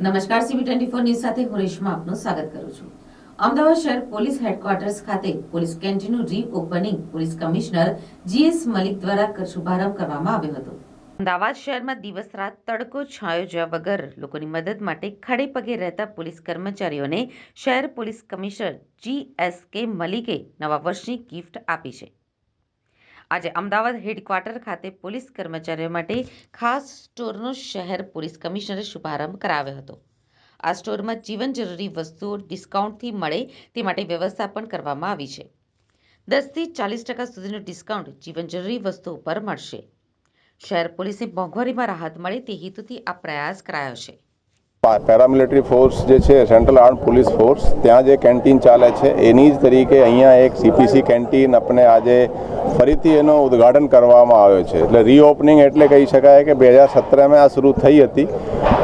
નમસ્કાર CB twenty four news સાથે હું રેશમા આપનું સ્વાગત કરું છું. અમદાવાદ શહેર પોલીસ હેડક્વાર્ટર્સ ખાતે police કેન્ટીનનું reopening police commissioner GS Malik દ્વારા શુભારંભ કરવામાં આવ્યો હતો. અમદાવાદ શહેરમાં દિવસ રાત તડકો છાંયો જ્યાં વગર લોકોની મદદ માટે ખડે પગે રહેતા પોલીસ કર્મચારીઓને શહેર પોલીસ કમિશનર જી એસ કે મલિકે નવા વર્ષની ગિફ્ટ આપી છે. આજે અમદાવાદ હેડક્વાર્ટર ખાતે પોલીસ કર્મચારીઓ માટે ખાસ સ્ટોરનો શહેર પોલીસ કમિશનરે શુભારંભ કરાવ્યો હતો. આ સ્ટોરમાં જીવન જરૂરી વસ્તુઓ ડિસ્કાઉન્ટથી મળે તે માટે વ્યવસ્થા પણ કરવામાં આવી છે. દસથી ચાલીસ ટકા સુધીનું ડિસ્કાઉન્ટ જીવન જરૂરી વસ્તુઓ પર મળશે. શહેર પોલીસને મોંઘવારીમાં રાહત મળે તે હેતુથી આ પ્રયાસ કરાયો છે. પેરામિલિટરી ફોર્સ જે છે સેન્ટ્રલ આર્મ પોલીસ ફોર્સ ત્યાં જે કેન્ટીન ચાલે છે, એની જ તરીકે અહીંયા એક સીપીસી કેન્ટીન આપણે આજે ફરીથી એનો ઉદ્ઘાટન કરવામાં આવ્યો છે. એટલે રીઓપનિંગ એટલે કહી શકાય કે બે હજાર સત્તરમાં આ શરૂ થઈ હતી,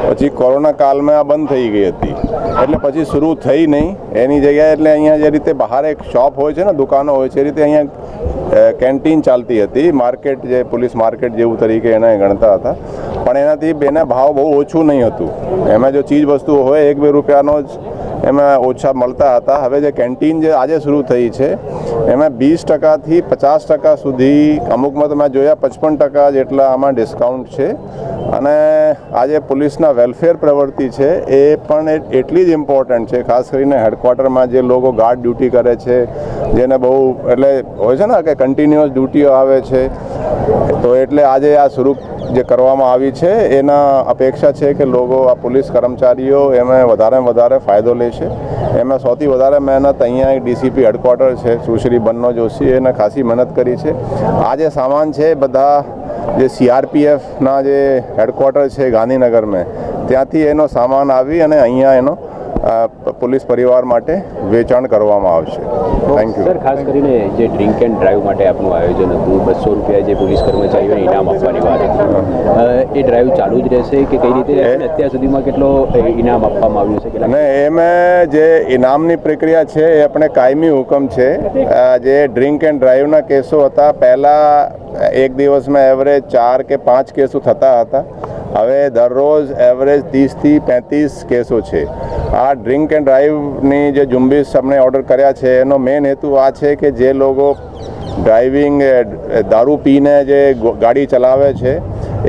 પછી કોરોના કાલમાં આ બંધ થઈ ગઈ હતી. એટલે પછી શરૂ થઈ નહીં, એની જગ્યાએ એટલે અહીંયા જે રીતે બહાર એક શોપ હોય છે ને, દુકાનો હોય છે, એ રીતે અહીંયા કેન્ટીન ચાલતી હતી. માર્કેટ જે પોલીસ માર્કેટ જેવું તરીકે એને ગણતા હતા. પણ એનાથી બેના ભાવ બહુ ઓછું નહીં હતું. એમાં જો ચીજ વસ્તુઓ હોય, એક બે રૂપિયાનો જ એમાં ઓછા મળતા હતા. હવે જે કેન્ટીન જે આજે શરૂ થઈ છે, એમાં બીસ ટકાથી પચાસ ટકા સુધી, અમુકમાં તો મેં જોયા, પચપન ટકા જેટલા આમાં ડિસ્કાઉન્ટ છે. અને આજે પોલીસના વેલફેર પ્રવૃત્તિ છે, એ પણ એટલી જ ઇમ્પોર્ટન્ટ છે. ખાસ કરીને હેડક્વાર્ટરમાં જે લોકો ગાર્ડ ડ્યુટી કરે છે, જેને બહુ એટલે હોય છે ને કે કન્ટિન્યુઅસ ડ્યુટીઓ આવે છે. તો એટલે આજે આ શરૂ જે કરવામાં આવી છે, એના અપેક્ષા છે કે લોકો, આ પોલીસ કર્મચારીઓ એમાં વધારેમાં વધારે ફાયદો લેશે. એમાં સૌથી વધારે મહેનત અહીંયા એક ડીસીપી હેડક્વાર્ટર છે, સુશ્રી બન્નો જોશી, એને ખાસી મહેનત કરી છે. આ જે સામાન છે, બધા જે સીઆરપીએફના જે હેડક્વાર્ટર છે ગાંધીનગરમાં, ત્યાંથી એનો સામાન આવી અને અહીંયા એનો પોલીસ પરિવાર માટે વેચાણ કરવામાં આવશે. થેન્ક યુ સર ખાસ કરીને જે ડ્રિંક એન્ડ ડ્રાઈવ માટે આપનું આયોજન હતું બસો રૂપિયા જે પોલીસ કર્મચારીઓને ઇનામ આપવાની વાત હતી. એ ડ્રાઈવ ચાલુ જ રહેશે કે કઈ રીતે? અત્યાર સુધીમાં કેટલો ઇનામ આપવામાં આવ્યું છે? અને એમાં જે ઇનામની પ્રક્રિયા છે એ આપણે કાયમી હુકમ છે. જે ડ્રિંક એન્ડ ડ્રાઈવના કેસો હતા પહેલાં એક દિવસમાં એવરેજ ચાર કે પાંચ કેસો થતા હતા. હવે દરરોજ એવરેજ ત્રીસથી પેંત્રીસ કેસો છે. આ ડ્રિંક એન્ડ ડ્રાઈવની જે ઝુંબેશ અમને ઓર્ડર કર્યા છે, એનો મેઇન હેતુ આ છે કે જે લોકો ડ્રાઇવિંગ દારૂ પીને જે ગાડી ચલાવે છે,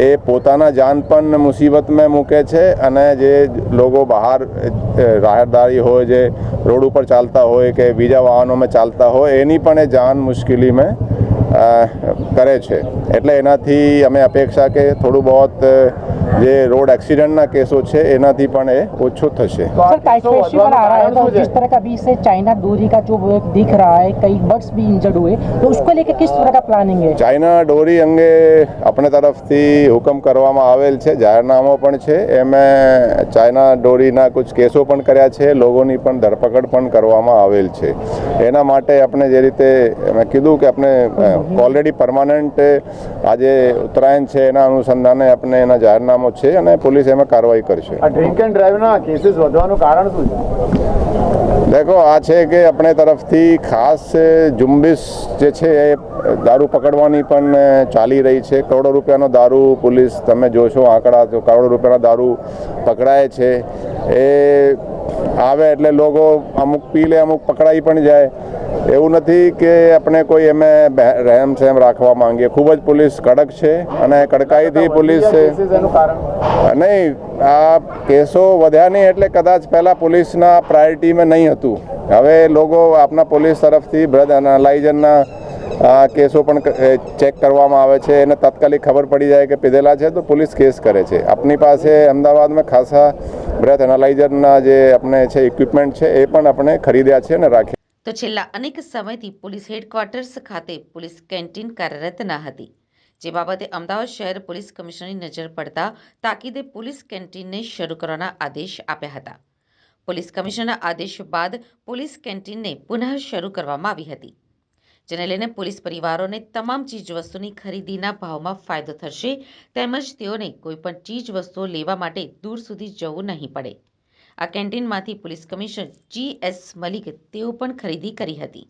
એ પોતાના જાન પણ મુસીબતમાં મૂકે છે અને જે લોકો બહાર રાહદારી હોય, જે રોડ ઉપર ચાલતા હોય કે બીજા વાહનોમાં ચાલતા હોય, એની પણ એ જાન મુશ્કેલીમાં કરે છે. એટલે એનાથી અમે અપેક્ષા કે થોડું બહોત જે રોડ એક્સિડન્ટના કેસો છે એનાથી પણ એ ઓછું થશે सर काइट फेस्टिवल आ रहा है तो जिस तरह का अभी से चाइना डोरी का जो वो दिख रहा है कई बर्ड्स भी इंजर्ड हुए तो उसको लेकर किस तरह का प्लानिंग है ચાઇના ડોરી અંગે આપણે તરફથી હુકમ કરવામાં આવેલ છે જાહેરનામું પણ છે એમાં ચાઇના ડોરીના કુછ કેસો પણ કર્યા છે લોકોની પણ ધરપકડ પણ કરવામાં આવેલ છે એના માટે આપણે જે રીતે મેં કીધું કે આપણે ઓલરેડી પરમાનન્ટ આજે ઉત્તરાયણ છે એના અનુસંધાને આપણે એના જાહેરનામું છે અને પોલીસ એમાં કાર્યવાહી કરશે. આ ડ્રિંક એન્ડ ડ્રાઈવના કેસીસ વધવાનું કારણ શું છે? દેખો આ છે કે આપણે તરફથી ખાસ ઝુંબેશ જે છે એ દારૂ પકડવાની પણ ચાલી રહી છે. કરોડો રૂપિયાનો દારૂ પોલીસ તમે જોશો આંકડા તો કરોડો રૂપિયાનો દારૂ પકડાય છે. એ આવે એટલે લોકો અમુક પી લે અમુક પકડાઈ પણ જાય. એવું નથી કે આપણે કોઈ એમે રહેમ સહેમ રાખવા માંગીએ. ખૂબ જ પોલીસ કડક છે અને કડકાઈથી પોલીસ નહીં આ કેસો વધ્યા નહીં એટલે કદાચ પહેલાં પોલીસના પ્રાયોરિટીમાં નહીં હતું. હવે લોકો આપના પોલીસ તરફથી બ્રદ એનાલાઇઝરના આ કેસો પણ ચેક કરવામાં આવે છે. એને તાત્કાલિક ખબર પડી જાય કે પીધેલા છે તો પોલીસ કેસ કરે છે. આપની પાસે અમદાવાદમાં ખાસા બ્રેથ એનાલાઇઝરના જે આપણે છે ઇક્વિપમેન્ટ છે એ પણ આપણે ખરીદ્યા છે અને રાખ્યા તો છેલ્લા અનેક સમયથી પોલીસ હેડક્વાર્ટર્સ ખાતે પોલીસ કેન્ટીન કાર્યરત ન હતી. જે બાબતે અમદાવાદ શહેર પોલીસ કમિશનરની નજર પડતા તાકીદે પોલીસ કેન્ટીનને શરૂ કરવાના આદેશ આપ્યા હતા. પોલીસ કમિશનરના આદેશ બાદ પોલીસ કેન્ટીનને પુનઃ શરૂ કરવામાં આવી હતી. જેને લઈને પોલીસ પરિવારોને તમામ ચીજવસ્તુની ખરીદીના ભાવમાં ફાયદો થશે તેમજ તેઓને કોઈપણ ચીજવસ્તુઓ લેવા માટે દૂર સુધી જવું નહીં પડે. આ કેન્ટીનમાંથી police commissioner G S Malik તેઓ પણ ખરીદી કરી હતી.